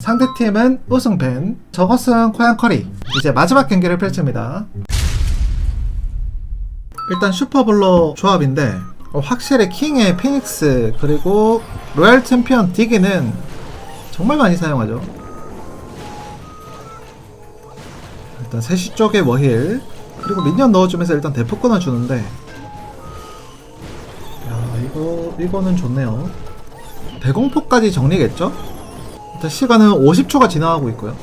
상대팀은 우승팬, 저것은 코양커리. 이제 마지막 경기를 펼칩니다. 일단 슈퍼블러 조합인데 어, 확실히 킹의 피닉스 그리고 로얄 챔피언 디기는 정말 많이 사용하죠. 일단 세시 쪽에 워힐 그리고 미니언 넣어주면서 일단 대포 끊어주는데 야 이거 이거는 좋네요. 대공포까지 정리겠죠? 일단 시간은 50초가 지나가고 있고요.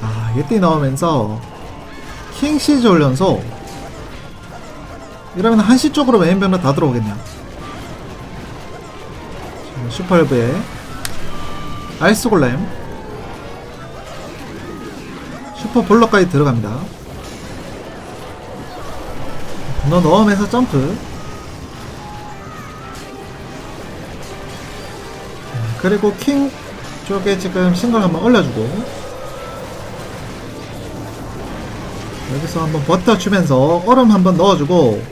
아 예띠 넣으면서 킹 시즈 훈련소 이러면 한시 쪽으로 메인 병력 다 들어오겠네요. 자, 슈퍼헬브에 아이스 골렘 슈퍼 볼러까지 들어갑니다. 너 넣으면서 점프 그리고 킹 쪽에 지금 싱글 한번 올려주고. 여기서 한번 버텨 주면서 얼음 한번 넣어주고.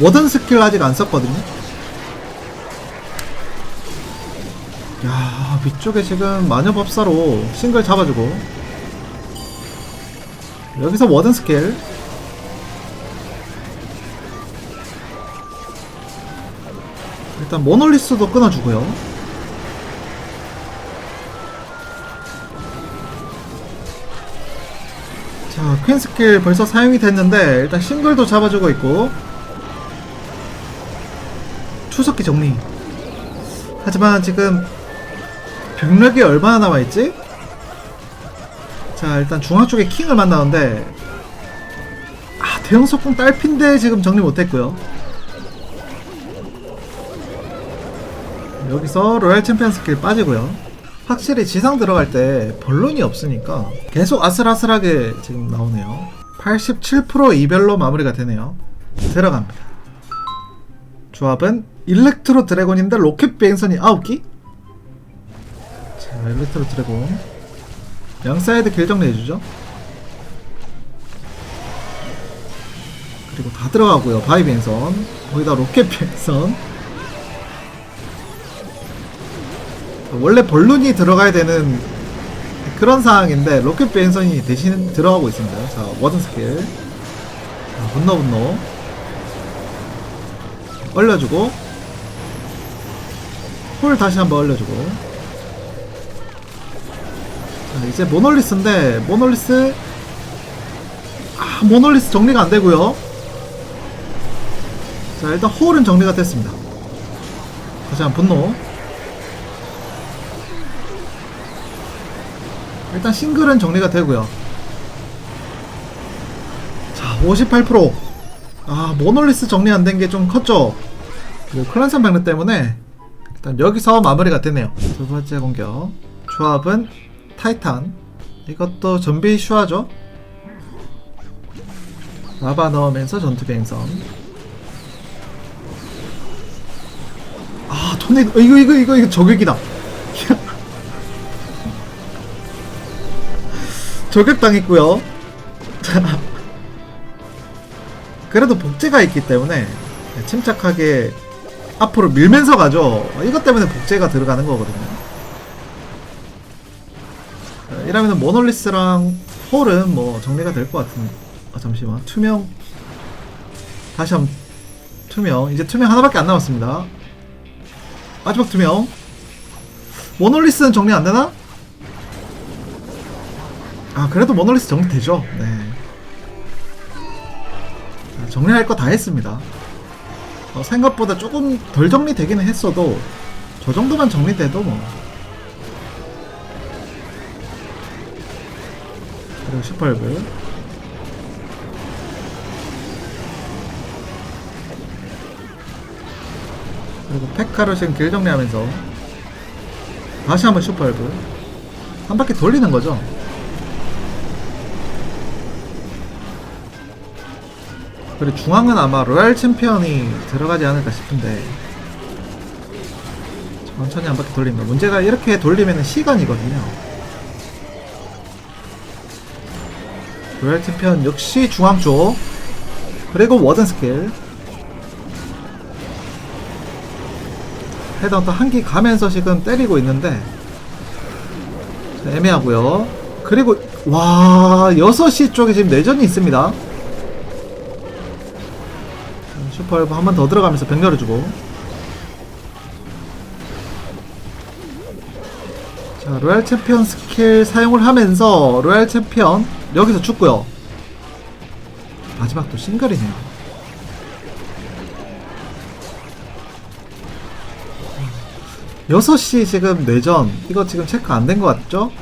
워든 스킬 아직 안 썼거든요. 야 위쪽에 지금 마녀법사로 싱글 잡아주고. 여기서 워든 스킬. 일단 모놀리스도 끊어주고요 자, 퀸 스킬 벌써 사용이 됐는데 일단 싱글도 잡아주고 있고 추석기 정리. 하지만 지금 병력이 얼마나 남아있지? 자, 일단 중앙 쪽에 킹을 만나는데 아, 대형 석궁 딸핀데 지금 정리 못했고요. 여기서 로얄 챔피언 스킬 빠지고요. 확실히 지상 들어갈 때 본론이 없으니까 계속 아슬아슬하게 지금 나오네요. 87% 이별로 마무리가 되네요. 들어갑니다. 조합은 일렉트로 드래곤인데 로켓 비행선이 9기? 자, 일렉트로 드래곤. 양 사이드 길 정리해주죠. 그리고 다 들어가고요. 바이 비행선. 거기다 로켓 비행선. 원래 본론이 들어가야 되는 그런 상황인데 로켓 비행선이 대신 들어가고 있습니다. 자 워든 스킬 자, 분노 분노 얼려주고 홀 다시 한번 얼려주고 자 이제 모놀리스인데 모놀리스 아 모놀리스 정리가 안 되고요. 자 일단 홀은 정리가 됐습니다. 다시 한번 분노 일단 싱글은 정리가 되고요. 자, 58%. 아, 모놀리스 정리 안 된 게 좀 컸죠. 그리고 클란산 병력 때문에 일단 여기서 마무리가 되네요. 두 번째 공격. 조합은 타이탄. 이것도 전비 슈하죠. 라바 넣으면서 전투 비행선. 아, 토네 이거 이거 이거 이거 저격이다. 저격당했고요. 자, 그래도 복제가 있기 때문에 침착하게 앞으로 밀면서 가죠. 이것 때문에 복제가 들어가는 거거든요. 자, 이러면 모놀리스랑 홀은 뭐 정리가 될 것 같은. 아 잠시만 투명 다시 한번 투명 이제 투명 하나밖에 안 남았습니다. 마지막 투명 모놀리스는 정리 안 되나? 아 그래도 모놀리스 정리되죠? 네. 자, 정리할 거 다 했습니다. 어, 생각보다 조금 덜 정리되기는 했어도 저 정도만 정리돼도 뭐. 그리고 슈퍼헬브 그리고 페카로 지금 길 정리하면서 다시 한번 슈퍼헬브 한 바퀴 돌리는 거죠 그리고 중앙은 아마 로얄 챔피언이 들어가지 않을까 싶은데. 천천히 한 바퀴 돌립니다. 문제가 이렇게 돌리면 시간이거든요. 로얄 챔피언 역시 중앙 쪽. 그리고 워든 스킬. 헤드헌터 한기 가면서 지금 때리고 있는데. 자, 애매하고요. 그리고 와 6시 쪽에 지금 내전이 있습니다. 자, 슈퍼 한번 더 들어가면서 병 열어주고. 자 로얄 챔피언 스킬 사용을 하면서 로얄 챔피언 여기서 죽고요. 마지막 또 싱글이네요. 6시 지금 내전. 이거 지금 체크 안 된 것 같죠?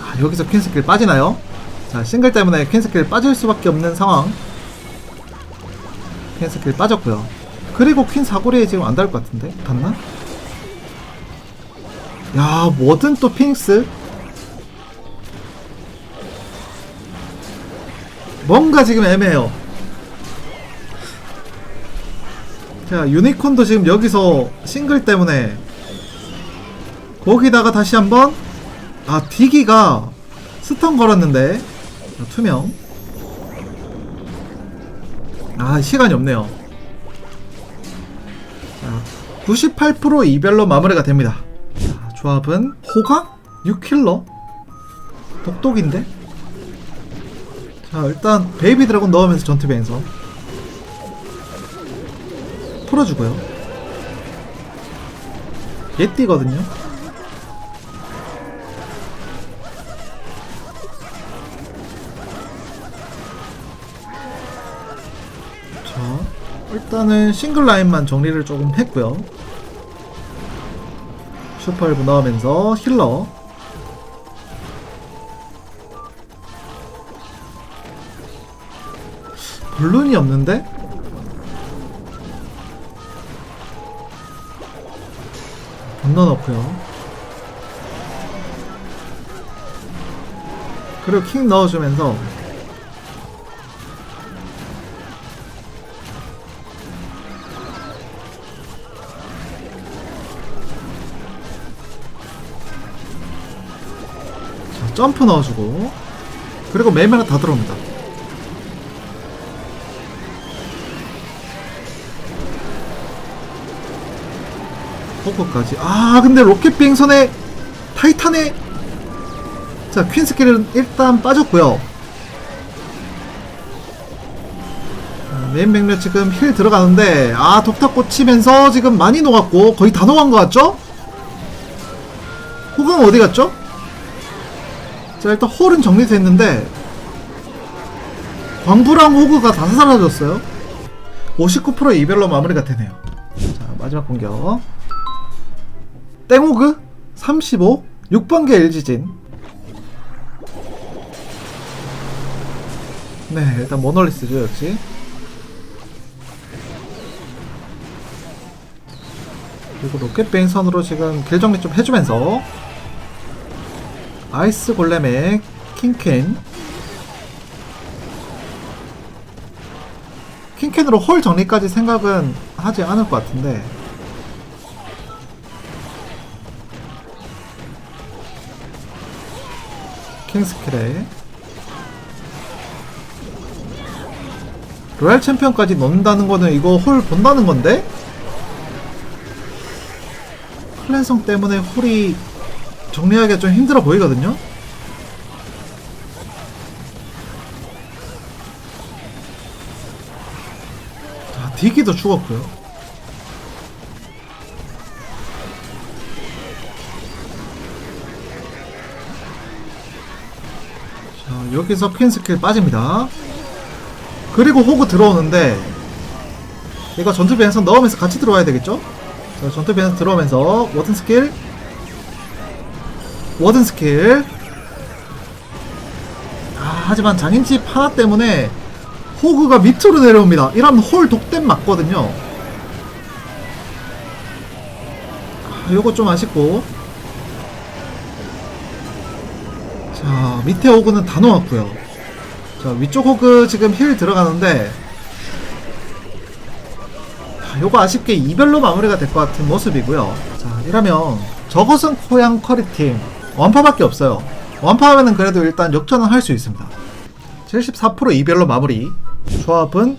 아, 여기서 퀸 스킬 빠지나요? 자 싱글 때문에 퀸 스킬 빠질 수밖에 없는 상황 퀸 스킬 빠졌고요 그리고 퀸 사거리에 지금 안 닿을 것 같은데? 닿나? 야 뭐든 또 피닉스 뭔가 지금 애매해요 자 유니콘도 지금 여기서 싱글 때문에 거기다가 다시 한번 아 디기가 스턴 걸었는데 자, 투명 아 시간이 없네요 자, 98% 이별로 마무리가 됩니다 자, 조합은 호강? 6킬러? 독독인데? 자 일단 베이비 드래곤 넣으면서 전투 비행서 풀어주고요 예띠거든요 일단은 싱글 라인만 정리를 조금 했고요. 슈퍼일브 넣으면서 힐러. 블룬이 없는데? 건너 넣고요. 그리고 킹 넣어주면서 점프 넣어주고 그리고 매매가 다 들어옵니다 포커까지 아 근데 로켓 비행선에 타이탄에 자 퀸스킬은 일단 빠졌고요 자, 메인 맥락 지금 힐 들어가는데 아 독탑 꽂히면서 지금 많이 녹았고 거의 다 녹은 것 같죠? 호강 어디 갔죠? 자 일단 홀은 정리됐는데 광부랑 호그가 다 사라졌어요. 59% 이별로 마무리가 되네요. 자 마지막 공격. 땡호그? 35 6번개 LG진. 네 일단 모널리스죠 역시. 그리고 로켓뱅 선으로 지금 길 정리 좀 해주면서 아이스 골렘의 킹캔. 킹캔으로 홀 정리까지 생각은 하지 않을 것 같은데. 킹스킬에. 로얄 챔피언까지 넣는다는 거는 이거 홀 본다는 건데? 클랜성 때문에 홀이 정리하기가 좀 힘들어 보이거든요? 자, 디기도 죽었고요. 자, 여기서 퀸 스킬 빠집니다. 그리고 호그 들어오는데 이거 전투 비행선 넣으면서 같이 들어와야 되겠죠? 자, 전투 비행선 들어오면서 워든 스킬 워든 스킬. 아, 하지만 장인집 하나 때문에 호그가 밑으로 내려옵니다. 이러면 홀 독댐 맞거든요. 아, 요거 좀 아쉽고. 자 밑에 호그는 다 놓았고요. 자 위쪽 호그 지금 힐 들어가는데. 자, 요거 아쉽게 이별로 마무리가 될 것 같은 모습이고요. 자 이러면 저것은 코양 커리팀 완파밖에 없어요. 완파하면은 그래도 일단 역전은 할 수 있습니다. 74% 이별로 마무리. 조합은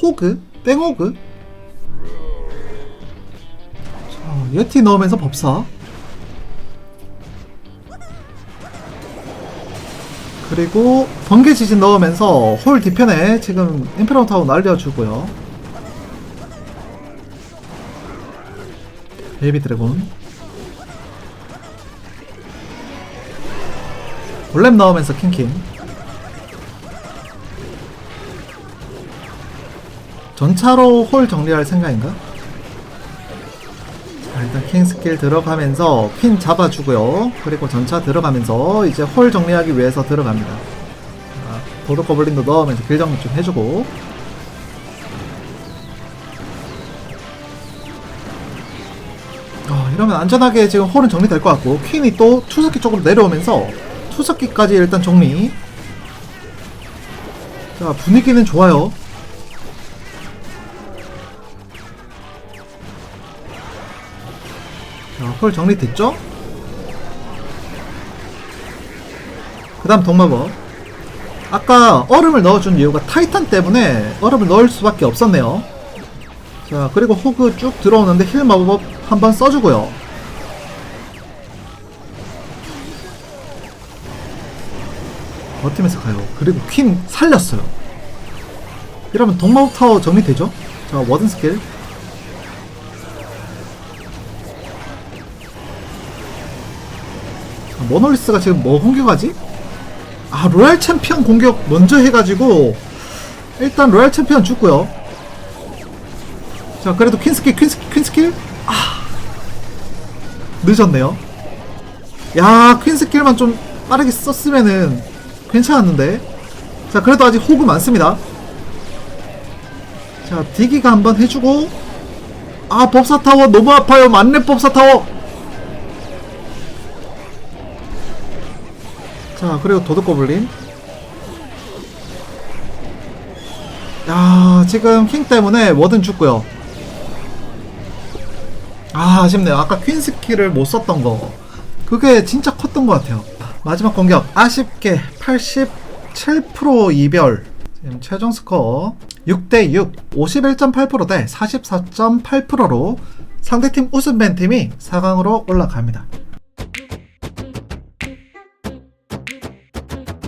호그 땡호그. 자 예티 넣으면서 법사. 그리고 번개 지진 넣으면서 홀 뒤편에 지금 임페로 타워 날려주고요. 베이비 드래곤. 볼렘 넣으면서 킹킹. 전차로 홀 정리할 생각인가? 자, 일단 킹 스킬 들어가면서 퀸 잡아주고요. 그리고 전차 들어가면서 이제 홀 정리하기 위해서 들어갑니다. 자, 도도 거블린도 넣으면서 길 정리 좀 해주고. 어, 이러면 안전하게 지금 홀은 정리될 것 같고 퀸이 또 투석기 쪽으로 내려오면서 투석기까지 일단 정리. 자 분위기는 좋아요. 자, 홀 정리됐죠? 그 다음 동마법 아까 얼음을 넣어준 이유가 타이탄 때문에 얼음을 넣을 수밖에 없었네요 자 그리고 호그 쭉 들어오는데 힐 마법 한번 써주고요 버티면서 가요. 그리고 퀸 살렸어요. 이러면 동마법 타워 정리되죠? 자 워든 스킬 아, 모놀리스가 지금 뭐 공격하지? 아 로얄 챔피언 공격 먼저 해가지고 일단 로얄 챔피언 죽고요. 자 그래도 퀸 스킬 퀸 스킬 퀸 스킬 아 늦었네요. 야 퀸 스킬만 좀 빠르게 썼으면은 괜찮았는데? 자 그래도 아직 호구 많습니다. 자 디기가 한번 해주고. 아 법사타워 너무 아파요. 만렙 법사타워. 자 그리고 도둑고블린. 야 지금 킹 때문에 뭐든 죽고요. 아 아쉽네요. 아까 퀸 스킬을 못 썼던 거. 그게 진짜 컸던 것 같아요 마지막 공격. 아쉽게 87% 이별. 지금 최종 스코어 6대6 51.8%대 44.8%로 상대팀 우승 밴 팀이 4강으로 올라갑니다